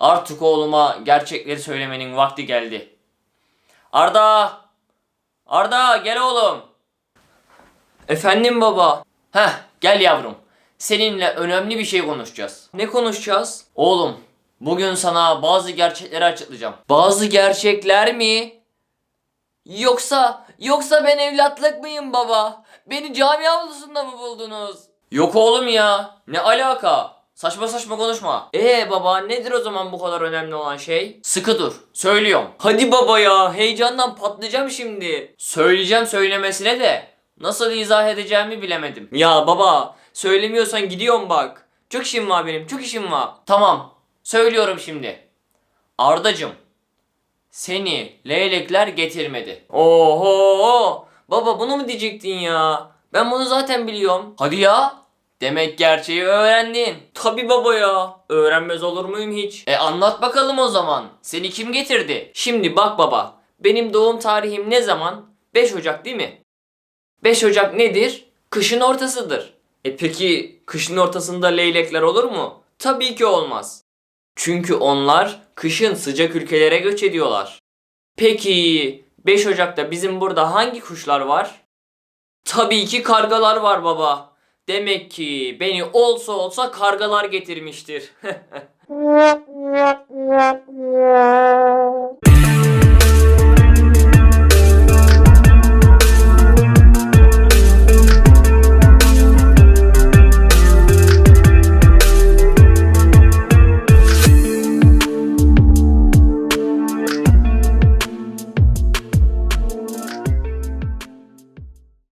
Artık oğluma gerçekleri söylemenin vakti geldi. Arda! Arda gel oğlum. Efendim baba. Heh gel yavrum. Seninle önemli bir şey konuşacağız. Ne konuşacağız? Oğlum bugün sana bazı gerçekleri açıklayacağım. Bazı gerçekler mi? Yoksa, yoksa ben evlatlık mıyım baba? Beni cami avlusunda mı buldunuz? Yok oğlum ya. Ne alaka? Saçma saçma konuşma. Ee baba nedir o zaman bu kadar önemli olan şey? Sıkı dur. Söylüyorum. Hadi baba ya. Heyecandan patlayacağım şimdi. Söyleyeceğim söylemesine de nasıl izah edeceğimi bilemedim. Ya baba söylemiyorsan gidiyorum bak. Çok işim var benim. Çok işim var. Tamam. Söylüyorum şimdi. Ardacım seni leylekler getirmedi. Oho! Baba bunu mu diyecektin ya? Ben bunu zaten biliyorum. Hadi ya. Demek gerçeği öğrendin. Tabi baba ya. Öğrenmez olur muyum hiç? E anlat bakalım o zaman. Seni kim getirdi? Şimdi bak baba. Benim doğum tarihim ne zaman? 5 Ocak değil mi? 5 Ocak nedir? Kışın ortasıdır. E peki kışın ortasında leylekler olur mu? Tabii ki olmaz. Çünkü onlar kışın sıcak ülkelere göç ediyorlar. Peki 5 Ocak'ta bizim burada hangi kuşlar var? Tabii ki kargalar var baba. Demek ki beni olsa olsa kargalar getirmiştir.